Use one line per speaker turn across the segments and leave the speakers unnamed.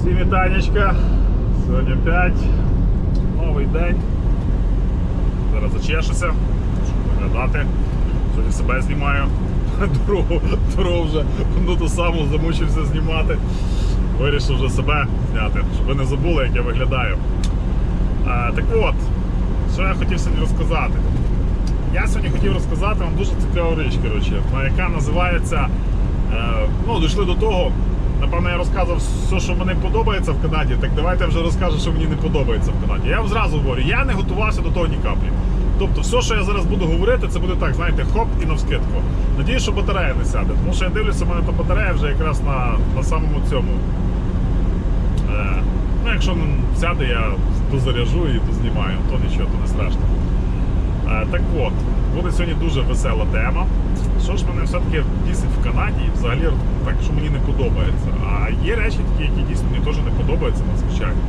Всім вітанечка. Сьогодні 5. Новий день. Зараз зачешуся, щоб виглядати. Сьогодні себе знімаю. Дорогу, дорогу вже ну ту саму замучився знімати. Вирішив вже себе зняти, щоб ви не забули, як я виглядаю. А, так от, що я хотів сьогодні розказати. Я сьогодні хотів розказати вам дуже цікаву річ, коротше, яка називається. Е, ну, дійшли до того. Напевно, я розказував все, що мені подобається в Канаді, так давайте я вже розкажу, що мені не подобається в Канаді. Я вам зразу говорю, я не готувався до того ні каплі. Тобто, все, що я зараз буду говорити, це буде так, знаєте, хоп і навскидку. Надіюсь, що батарея не сяде. Тому що я дивлюся, у мене та батарея вже якраз на, на самому цьому. Е, ну, якщо сяде, я дозаряжу і дознімаю, то нічого, то не страшно. Е, так от, буде сьогодні дуже весела тема. Що ж мене все-таки бісить в Канаді, і взагалі так, що мені не подобається. А є речі такі, які дійсно мені теж не подобаються надзвичайно.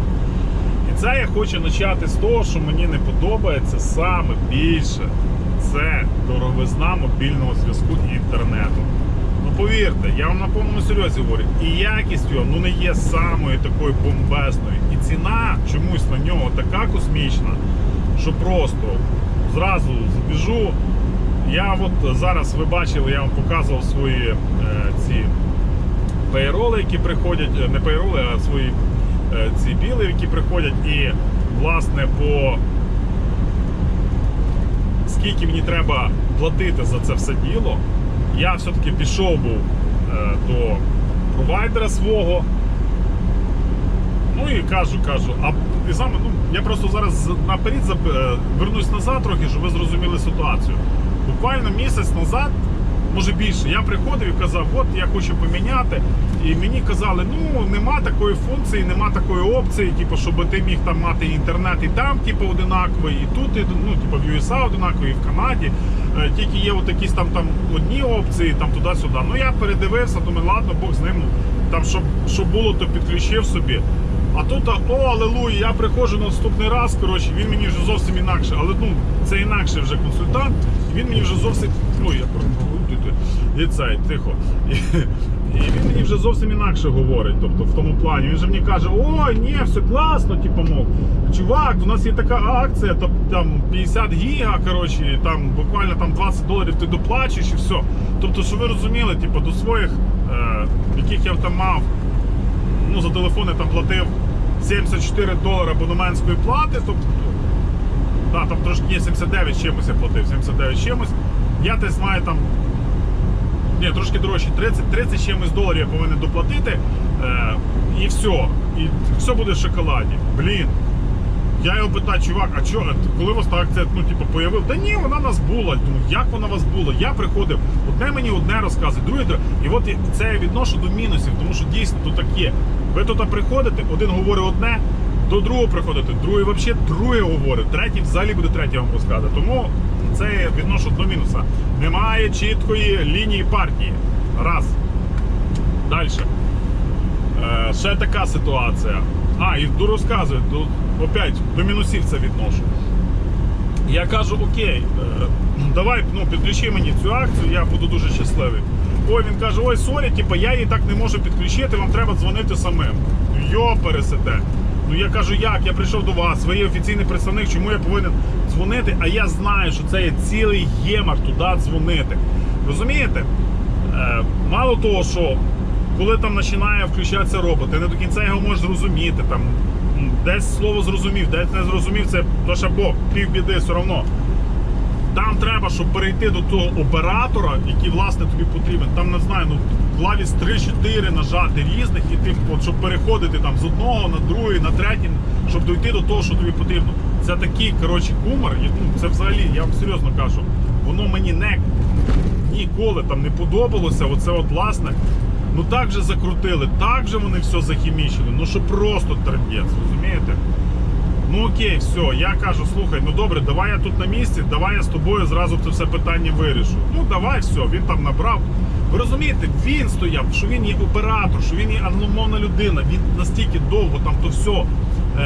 І це я хочу почати з того, що мені не подобається саме більше. Це дороговизна мобільного зв'язку і інтернету. Ну повірте, я вам на повному серйозі говорю, і якість його ну не є самою такою бомбезною. І ціна чомусь на нього така космічна, що просто зразу збіжу. Я от зараз ви бачили, я вам показував свої е, ці пейроли, які приходять, е, не пейроли, а свої е, ці біли, які приходять, і власне по скільки мені треба платити за це все діло, я все-таки пішов був до провайдера свого. Ну і кажу, кажу, а і саме, ну, я просто зараз наперед зап- е, вернусь назад трохи, щоб ви зрозуміли ситуацію. Буквально місяць назад, може більше, я приходив і казав, от я хочу поміняти. І мені казали, ну нема такої функції, нема такої опції, типу, щоб ти міг там мати інтернет і там, типу, одинаковий, і тут, ну, типу, в USA одинаковий, і в Канаді. Е, Тільки є от якісь там, там одні опції, там туди-сюди. Ну я передивився, думаю, ладно, Бог з ним. ну, Там, щоб, щоб було, то підключив собі. А тут, о, алелуя, я приходжу на наступний раз, коротше, він мені вже зовсім інакше, але ну, це інакше вже консультант, він мені вже зовсім. Ой, я про- цей, тихо. І він мені вже зовсім інакше говорить. Тобто в тому плані. Він же мені каже, ой, ні, все класно, типу, мов. Чувак, у нас є така акція, то там 50 гіга, коротше, там буквально там 20 доларів ти доплачуєш і все. Тобто, що ви розуміли, типу, до своїх, е, яких я там мав, ну, за телефони там платив 74 долари абонементської плати, тобто, да, там трошки є 79 чимось я платив, 79 чимось. Я десь маю там, ні, трошки дорожче, 30, 30 чимось доларів я повинен доплатити, е, і все. І все буде в шоколаді. Блін. Я його питаю, чувак, а чо, а коли у вас та акція, ну, типу, появила? Та ні, вона у нас була. Думаю, як вона у вас була? Я приходив, одне мені одне розказує, друге, друге. І от це я відношу до мінусів, тому що дійсно тут так є. Ви тут приходите, один говорить одне, до другого приходите, другий взагалі друге говорить, третій взагалі буде третє вам розказувати. Тому це я відношу до мінуса. Немає чіткої лінії партії. Раз. Далі. Е, ще така ситуація. А, і до розказую, до, опять до мінусів це відношу. Я кажу, окей, е, давай ну, підключи мені цю акцію, я буду дуже щасливий. Ой, він каже, ой, сорі, типу, я її так не можу підключити, вам треба дзвонити самим. Йо, пересете. Ну я кажу, як? Я прийшов до вас, ви є офіційний представник, чому я повинен дзвонити, а я знаю, що це є цілий ємар туди дзвонити. Розумієте? Е, мало того, що коли там починає включатися робот, ти не до кінця його можеш зрозуміти. Там, десь слово зрозумів, десь не зрозумів, це то ще Бог, півбіди все одно. Там треба, щоб перейти до того оператора, який власне тобі потрібен. Там не знаю, ну клавіс 3-4 нажати різних, і ти, от, щоб переходити там з одного на другий, на третій, щоб дойти до того, що тобі потрібно. Це такий коротше кумар. Ну, це взагалі, я вам серйозно кажу, воно мені не ніколи там не подобалося. Оце от власне. Ну так же закрутили, так же вони все захімічили. Ну що просто трендець, розумієте? Ну окей, все, я кажу, слухай, ну добре, давай я тут на місці, давай я з тобою зразу це все питання вирішу. Ну давай, все, він там набрав. Ви розумієте, він стояв, що він є оператор, що він є англомовна людина, він настільки довго там то все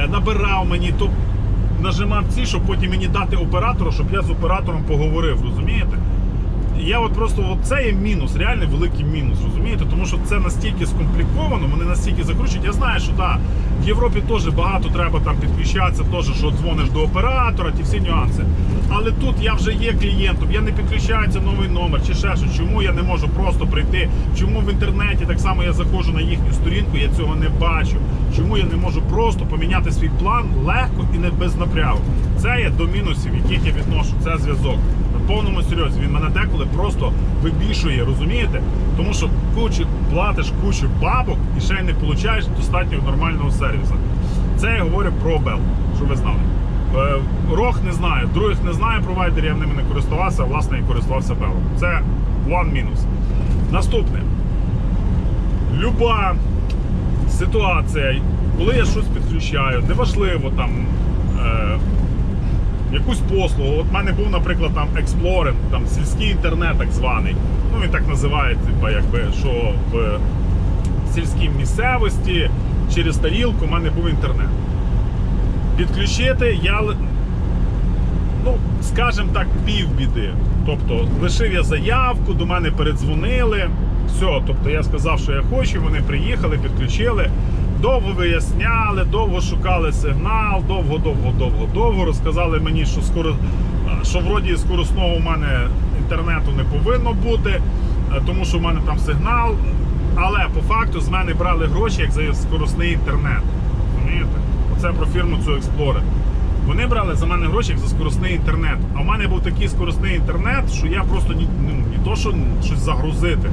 набирав мені, то нажимав ці, щоб потім мені дати оператору, щоб я з оператором поговорив, розумієте? Я от просто от це є мінус, реальний великий мінус, розумієте? Тому що це настільки скомпліковано, вони настільки закручують. Я знаю, що так, в Європі теж багато треба там підключатися, теж, що дзвониш до оператора, ті всі нюанси. Але тут я вже є клієнтом, я не підключається новий номер чи ще щось. Чому я не можу просто прийти? Чому в інтернеті так само я заходжу на їхню сторінку, я цього не бачу. Чому я не можу просто поміняти свій план легко і не без напрягу? Це є до мінусів, яких я відношу. Це зв'язок. Повному серйозі він мене деколи просто вибішує, розумієте? Тому що кучу платиш кучу бабок і ще й не получаєш достатньо нормального сервісу. Це я говорю про Bell, щоб ви знали. Е, Рог не знаю, других не знаю провайдерів, я ними не користувався, а власне і користувався Bell. Це one мінус. Наступне. Люба ситуація, коли я щось підключаю, неважливо там. Якусь послугу. От в мене був, наприклад, там Explorer, там сільський інтернет так званий. Ну він так називає, типа, якби, що в сільській місцевості через тарілку в мене був інтернет. Підключити я ну, скажімо так, півбіди. Тобто лишив я заявку, до мене передзвонили. Все, тобто я сказав, що я хочу, вони приїхали, підключили. Довго виясняли, довго шукали сигнал, довго, довго, довго, довго. Розказали мені, що скоро, що вроді скоросного у мене інтернету не повинно бути, е, тому що в мене там сигнал. Але по факту з мене брали гроші як за скоросний інтернет. Розумієте? Оце про фірму цю Explorer. Вони брали за мене гроші як за скоросний інтернет. А в мене був такий скоросний інтернет, що я просто ні, ну, не то, що щось загрузити.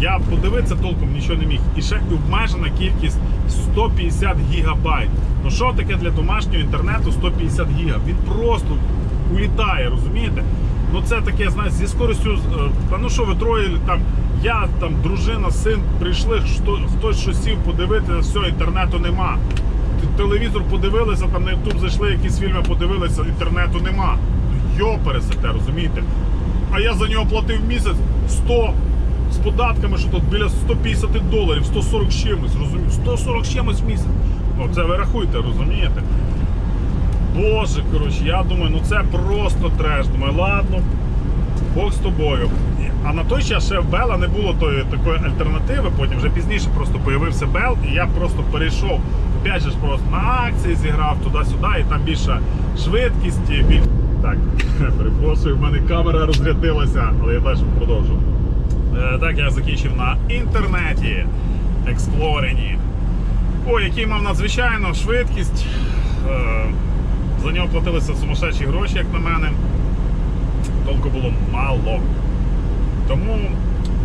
Я подивитися толком нічого не міг. І ще обмежена кількість 150 гігабайт. Ну що таке для домашнього інтернету 150 гігабайт? Він просто улітає, розумієте? Ну це таке, знаєте, зі скоростю, е, та ну що ви троє там, я там, дружина, син прийшли, що, хтось щось сів подивитися, все, інтернету нема. Телевізор подивилися, там на Ютуб зайшли, якісь фільми подивилися, інтернету нема. Йопересете, розумієте? А я за нього платив місяць 100 з податками, що тут біля 150 доларів, 140 чимось, розумієте? 140 чимось місяць. Ну це ви рахуйте, розумієте? Боже, коротше, я думаю, ну це просто треш. Думаю, ладно, Бог з тобою. А на той час ще в Бела не було тої такої альтернативи. Потім вже пізніше просто появився Бел, і я просто перейшов. Опять же просто на акції зіграв туди-сюди, і там більша швидкість, і біль... Так, перепрошую, в мене камера розрядилася, але я теж продовжу. Е, Так, я закінчив на інтернеті, експлорені. Ой, який мав надзвичайно швидкість. Е, За нього платилися сумасшедші гроші, як на мене. Толку було мало. Тому,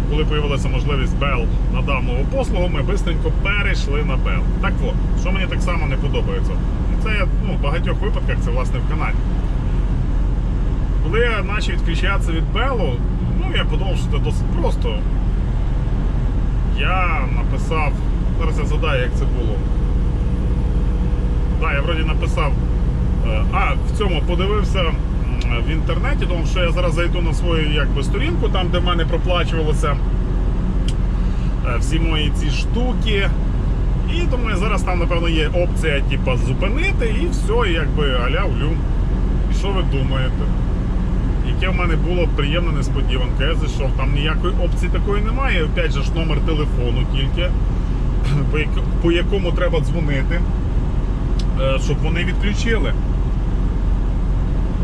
коли з'явилася можливість Bell надав нову послугу, ми швидко перейшли на Bell. Так от, що мені так само не подобається. І Це ну, в багатьох випадках це власне в каналі. Коли я почав відключатися від Bell, ну я подумав, що це досить просто. Я написав, зараз я згадаю, як це було. Так, я вроді написав. е, А, в цьому подивився в інтернеті, думав, що я зараз зайду на свою якби, сторінку, там, де в мене проплачувалося е, всі мої ці штуки. І думаю, зараз там, напевно, є опція, типу, зупинити і все, якби аля улю. І що ви думаєте? Яке в мене було приємна несподіванка. Я зайшов, там ніякої опції такої немає. Опять же ж номер телефону тільки, по якому треба дзвонити, е, щоб вони відключили.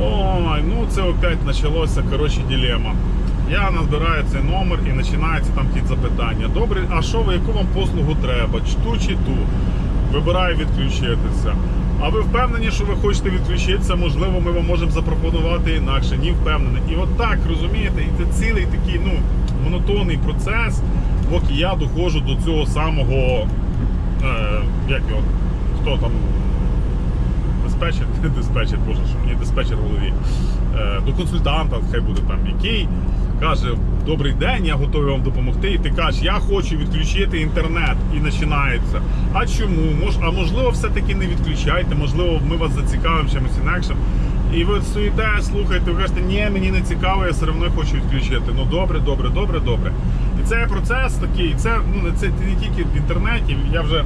Ой, ну це опять почалося, коротше, дилема. Я набираю цей номер і починаються там ті запитання. Добре, а що ви, яку вам послугу треба? Чи ту, чи ту? Вибираю відключитися. А ви впевнені, що ви хочете відключитися? Можливо, ми вам можемо запропонувати інакше. Ні, впевнений. І от так, розумієте, і це цілий такий ну, монотонний процес, поки я доходжу до цього самого. Е, як його? Хто там? диспетчер, не диспетчер, боже, що мені диспетчер в голові. Е, до консультанта, хай буде там, який каже: Добрий день, я готовий вам допомогти. І ти кажеш, я хочу відключити інтернет. І починається. А чому? Мож, а можливо, все-таки не відключайте, можливо, ми вас зацікавимо чимось інакшим. І ви стоїте, слухаєте, ви кажете, ні, мені не цікаво, я все одно хочу відключити. Ну добре, добре, добре, добре. І цей процес такий, це ну це не тільки в інтернеті. Я вже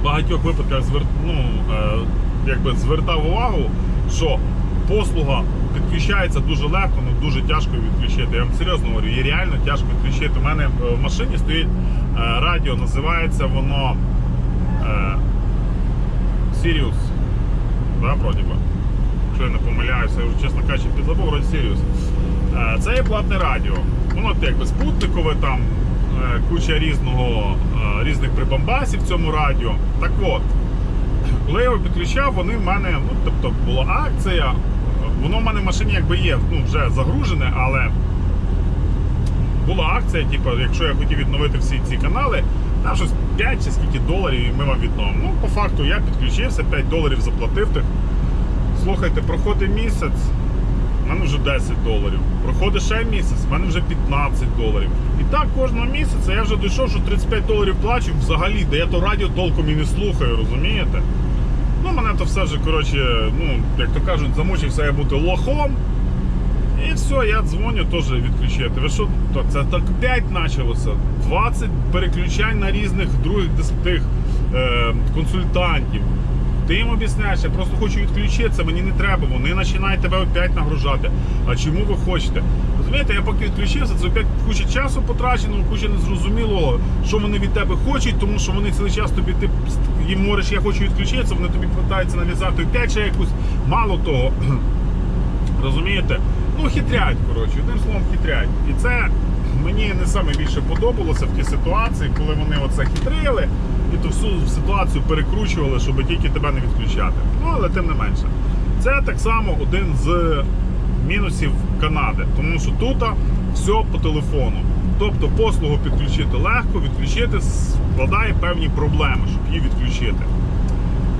в багатьох випадках звер... ну, е, якби звертав увагу, що послуга підключається дуже легко, але дуже тяжко відключити. Я вам серйозно говорю, її реально тяжко відключити. У мене е, в машині стоїть е, радіо, називається воно е, Sirius. Да, вроді би. Якщо я не помиляюся, я вже чесно кажучи, підзабув вроді Sirius. Це є платне радіо. Воно якби спутникове, там куча різного, різних прибамбасів в цьому радіо. Так от, коли я його підключав, вони в мене, ну тобто була акція, воно в мене в машині якби є, ну вже загружене, але була акція, типу, якщо я хотів відновити всі ці канали, там щось 5 чи скільки доларів і ми вам відновимо. Ну, по факту я підключився, 5 доларів заплатив тих. Слухайте, проходить місяць, в мене вже 10 доларів. Проходить ще місяць, в мене вже 15 доларів. І так кожного місяця я вже дійшов, що 35 доларів плачу взагалі, де я то радіо толком і не слухаю, розумієте? Ну, мене то все вже, коротше, ну, як то кажуть, замучився я бути лохом. І все, я дзвоню теж відключити. Ви що, це так 5 почалося. 20 переключань на різних других тих, е, консультантів. Ти їм об'ясняєш, я просто хочу відключитися, мені не треба. Вони починають тебе опять нагружати. А чому ви хочете? Розумієте, я поки відключився, це опять куча часу потрачено, куча незрозумілого, що вони від тебе хочуть, тому що вони цілий час тобі ти їм говориш, я хочу відключитися, вони тобі питаються нав'язати опять ще якусь. Мало того, Розумієте? Ну, хитрять, коротше, одним словом, хитрять. І це мені не саме більше подобалося в тій ситуації, коли вони оце хитрили і ту всю ситуацію перекручували, щоб тільки тебе не відключати. Ну, але тим не менше. Це так само один з мінусів Канади, тому що тут все по телефону. Тобто послугу підключити легко, відключити складає певні проблеми, щоб її відключити.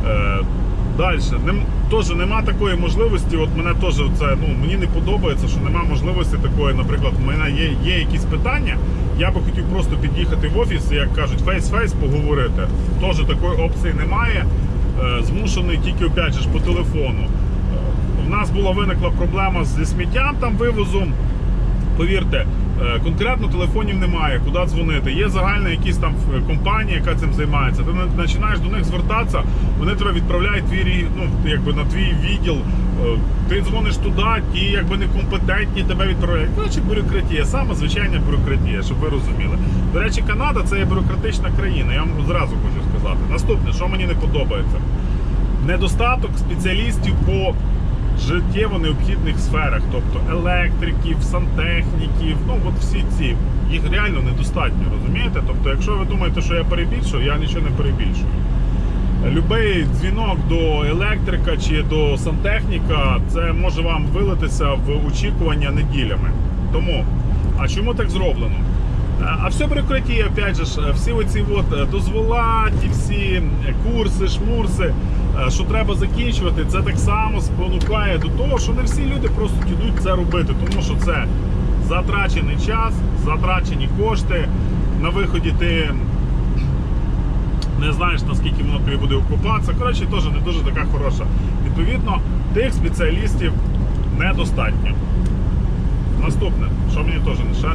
Е, Далі, нем, теж нема такої можливості. От мене теж це ну мені не подобається, що нема можливості такої. Наприклад, в мене є, є якісь питання. Я би хотів просто під'їхати в офіс, як кажуть, фейс-фейс поговорити. Теж такої опції немає. Е, змушений тільки опять же по телефону. У нас була виникла проблема зі сміттям там вивозом. Повірте, е, конкретно телефонів немає, куди дзвонити. Є загальна якісь там е, компанія, яка цим займається. Ти починаєш до них звертатися, вони тебе відправляють твій ну, якби на твій відділ. Е, Ти дзвониш туди, ті якби некомпетентні тебе відправляють. Коротше, бюрократія, саме звичайна бюрократія, щоб ви розуміли. До речі, Канада це є бюрократична країна. Я вам зразу хочу сказати. Наступне, що мені не подобається, недостаток спеціалістів по життєво необхідних сферах, тобто електриків, сантехніків, ну от всі ці. Їх реально недостатньо, розумієте? Тобто, якщо ви думаєте, що я перебільшую, я нічого не перебільшую. Любий дзвінок до електрика чи до сантехніка, це може вам вилитися в очікування неділями. Тому, а чому так зроблено? Е, А все бюрократія, опять же, е, всі оці от е, дозвола, всі курси, шмурси, що треба закінчувати, це так само спонукає до того, що не всі люди просто йдуть це робити, тому що це затрачений час, затрачені кошти. На виході ти не знаєш, наскільки воно тобі буде окупатися. Коротше, теж не дуже така хороша. Відповідно, тих спеціалістів недостатньо. Наступне, що мені теж не ще,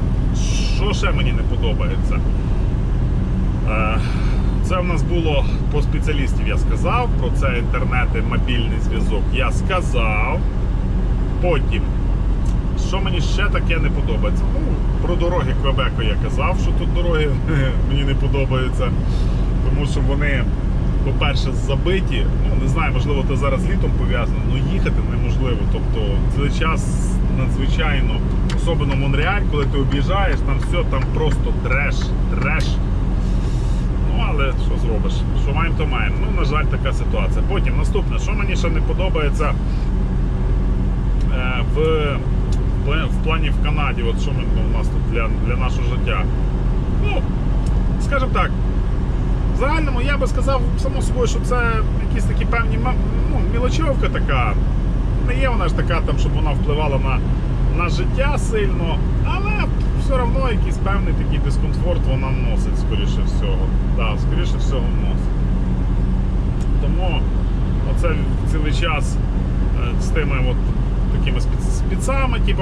що ще мені не подобається. Е, Це в нас було по спеціалістів, я сказав. Про це інтернет і мобільний зв'язок я сказав. Потім, що мені ще таке не подобається? Ну, про дороги Квебеку я казав, що тут дороги мені не подобаються. Тому що вони, по-перше, забиті. Ну, не знаю, можливо, це зараз літом пов'язано, але їхати неможливо. Тобто цей час надзвичайно, особливо Монреаль, коли ти об'їжджаєш, там все там просто треш, треш. Але що зробиш? Що маємо, то маємо. Ну, на жаль, така ситуація. Потім наступне, що мені ще не подобається е, в, в, плані в Канаді, от що ми, ну, у нас тут для, для нашого життя. Ну, скажімо так, в загальному я би сказав, само собою, що це якісь такі певні ну, мілочовка така. Не є вона ж така, там, щоб вона впливала на, на життя сильно, але все одно якийсь певний такий дискомфорт вона вносить, скоріше всього. Так, скоріше всього вносить. Тому оце цілий час е, з тими от такими спецами, типу,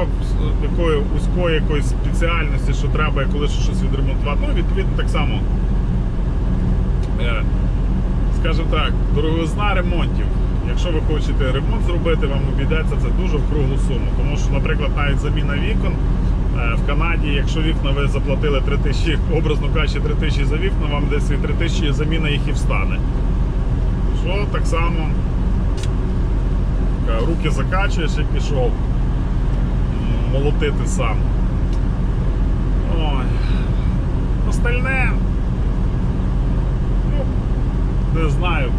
такої вузької якоїсь спеціальності, що треба коли щось відремонтувати. Ну, відповідно, так само е, скажімо так, дороговизна ремонтів. якщо ви хочете ремонт зробити, вам обійдеться це дуже в круглу суму. Тому що, наприклад, навіть заміна вікон в Канаді, якщо вікна ви заплатили 3 тисячі, образно кажучи, 3 тисячі за вікна, вам десь і 3 тисячі заміна їх і встане. Що так само е, руки закачуєш і пішов молотити сам. Ой. Остальне, ну, не знаю.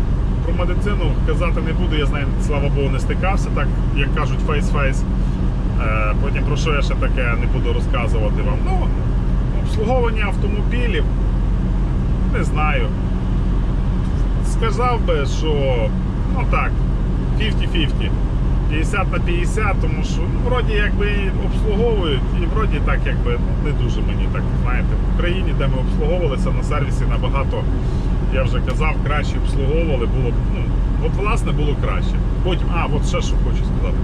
Про медицину казати не буду, я з нею, слава Богу, не стикався, так як кажуть, фейс-фейс. Е, Потім про що я ще таке не буду розказувати вам. Ну, обслуговування автомобілів, не знаю. Сказав би, що ну так, 50-50. 50 на 50, тому що ну, вроді якби обслуговують, і вроді так якби ну, не дуже мені так, знаєте, в Україні, де ми обслуговувалися на сервісі набагато, я вже казав, краще обслуговували, було б, ну, от власне було краще. Потім, а, от ще що хочу сказати.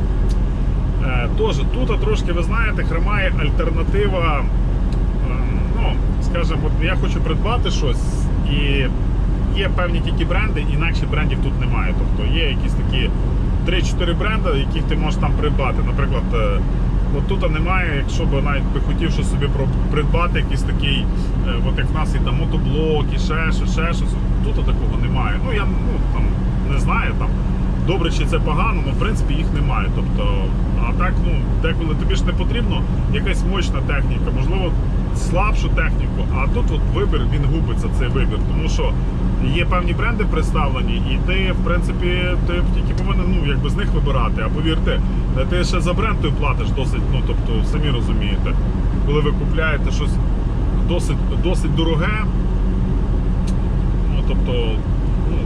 Е, Тож, тут трошки, ви знаєте, хромає альтернатива. е, Ну, скажімо, я хочу придбати щось, і є певні тільки бренди, інакше брендів тут немає. Тобто є якісь такі 3-4 бренди, яких ти можеш там придбати. Наприклад, е, от тут немає, якщо б навіть би хотів щось собі придбати, якийсь такий, е, от як в нас є там мотоблок, і ще щось, ще щось. Тут такого немає. Ну я ну, там, не знаю там. Добре, чи це погано, але в принципі їх немає. Тобто, а так, ну, деколи тобі ж не потрібно якась мощна техніка, можливо, слабшу техніку, а тут от вибір він губиться, цей вибір. Тому що є певні бренди представлені, і ти, в принципі, ти тільки повинен ну, якби з них вибирати. А повірте, ти ще за бренд той платиш досить, ну тобто, самі розумієте, коли ви купляєте щось досить, досить дороге, ну тобто, ну,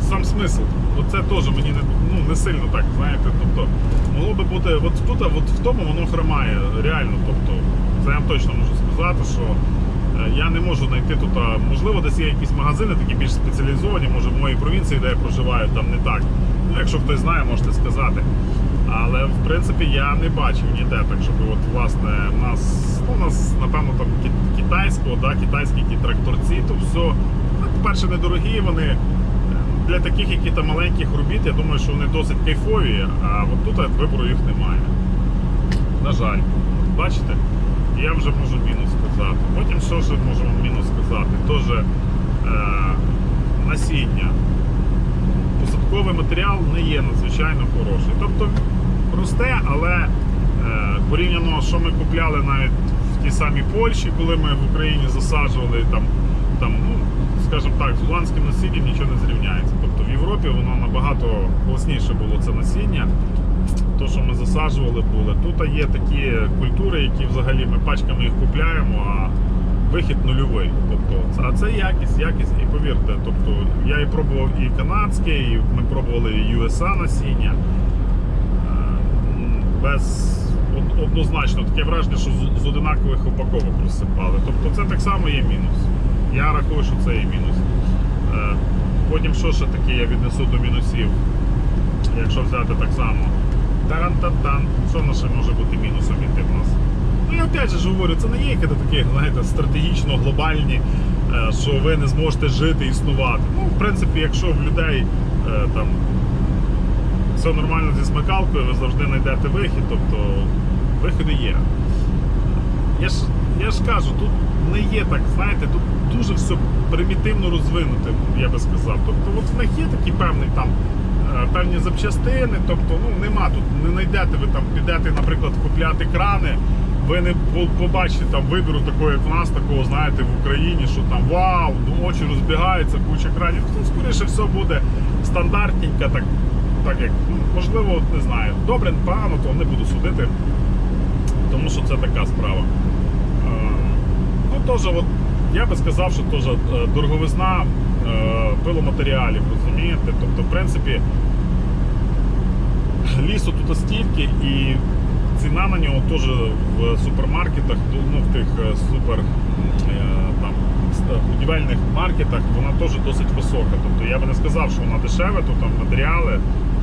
сам смисл. Оце теж мені не, ну, не сильно так, знаєте. Тобто, могло би бути, от тут, от в тому воно хромає, реально. Тобто, це я вам точно можу сказати, що е, я не можу знайти тут, можливо, десь є якісь магазини, такі більш спеціалізовані, може в моїй провінції, де я проживаю, там не так. Ну, якщо хтось знає, можете сказати. Але в принципі я не бачив ніде, так щоб от власне в нас, ну, у нас, напевно, там китайського, да, китайські ті тракторці, то все, ну, по-перше, недорогі вони. Для таких, які там маленьких робіт, я думаю, що вони досить кайфові, а от тут вибору їх немає. На жаль. Бачите? Я вже можу мінус сказати. Потім що ще можу вам мінус сказати? Теж е, насіння. Посадковий матеріал не є надзвичайно хороший. Тобто росте, але е, порівняно, що ми купляли навіть в тій самій Польщі, коли ми в Україні засаджували там, там ну, скажімо так, з голландським насінням нічого не зрівняється. Європі воно набагато класніше було це насіння. То, що ми засаджували, були. Тут є такі культури, які взагалі ми пачками їх купляємо, а вихід нульовий. Тобто, а це якість, якість, і повірте. Тобто, я і пробував і канадське, і ми пробували і USA насіння. Е, Без однозначно таке враження, що з- одинакових упаковок розсипали. Тобто це так само є мінус. Я рахую, що це є мінус. Потім що ще таке я віднесу до мінусів, якщо взяти так само. Тарантатан. Що в ще може бути мінусом іти в нас? Ну я опять же ж говорю, це не є якісь такі, знаєте, стратегічно глобальні, е, що ви не зможете жити, існувати. Ну, в принципі, якщо в людей е, там все нормально зі смикалкою, ви завжди знайдете вихід, тобто виходи є. Я ж, я ж кажу, тут не є так, знаєте, тут дуже все примітивно розвинуте, я би сказав. Тобто от в них є такі певні там е, певні запчастини, тобто ну, нема тут, не знайдете ви там, підете, наприклад, купляти крани, ви не побачите там вибору такого, як в нас, такого, знаєте, в Україні, що там вау, ну, очі розбігаються, куча кранів. Тут скоріше все буде стандартненько, так, так як, ну, можливо, не знаю, добре, погано, то не буду судити тому що це така справа. Теж, от, я би сказав, що теж е, дороговизна е, пиломатеріалів, розумієте? Тобто, в принципі, лісу тут стільки і ціна на нього теж в супермаркетах, ну, в тих е, супер е, там, будівельних маркетах, вона теж досить висока. Тобто я би не сказав, що вона дешева, тут там матеріали.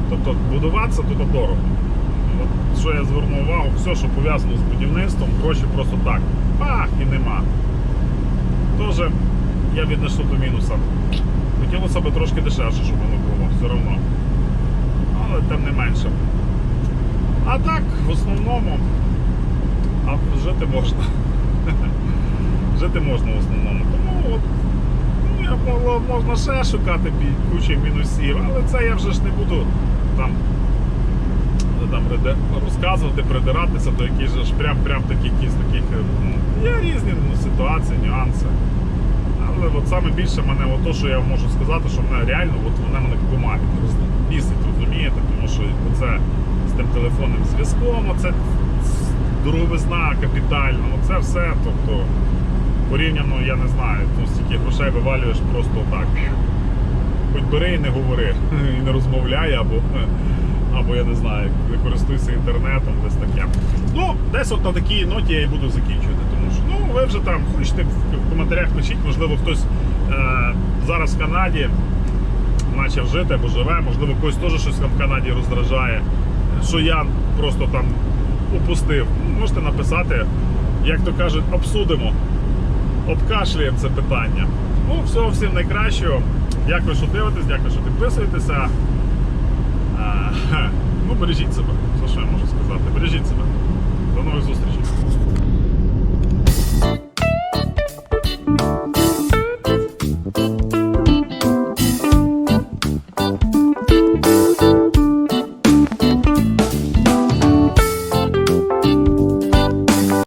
Тобто будуватися тут дорого. Що я звернув увагу, все, що пов'язано з будівництвом, гроші просто так. Пах і нема. Теж я віднесу до мінуса. Хотілося б трошки дешевше, щоб воно було, все одно. але тим не менше. А так, в основному, а жити можна. жити можна в основному. Тому от, ну, можна ще шукати кучу мінусів, але це я вже ж не буду там, там розказувати, придиратися до якихось ж прям, прям таких, таких. е, ну, Є різні ну, ситуації, нюанси. Але от саме більше мене, от то, що я можу сказати, що мене реально от вона мене комарить, бісить, розумієте, тому що це з тим телефонним зв'язком, оце дороговизна капітальна, оце все, тобто порівняно, я не знаю, ну, стільки грошей вивалюєш просто так. Хоч бери і не говори, і не розмовляй, або, або я не знаю, не користуйся інтернетом, десь таке. Ну, десь от на такій ноті я і буду закінчувати, ви вже там хочете в коментарях пишіть, можливо, хтось е, зараз в Канаді почав жити або живе, можливо, когось теж щось там в Канаді роздражає, що я просто там упустив. Можете написати, як то кажуть, обсудимо, обкашлюємо це питання. Ну, всього всім найкращого. Дякую, що дивитесь, дякую, що підписуєтеся. Е, Ну, бережіть себе. Це що я можу сказати? Бережіть себе. До нових зустрічей.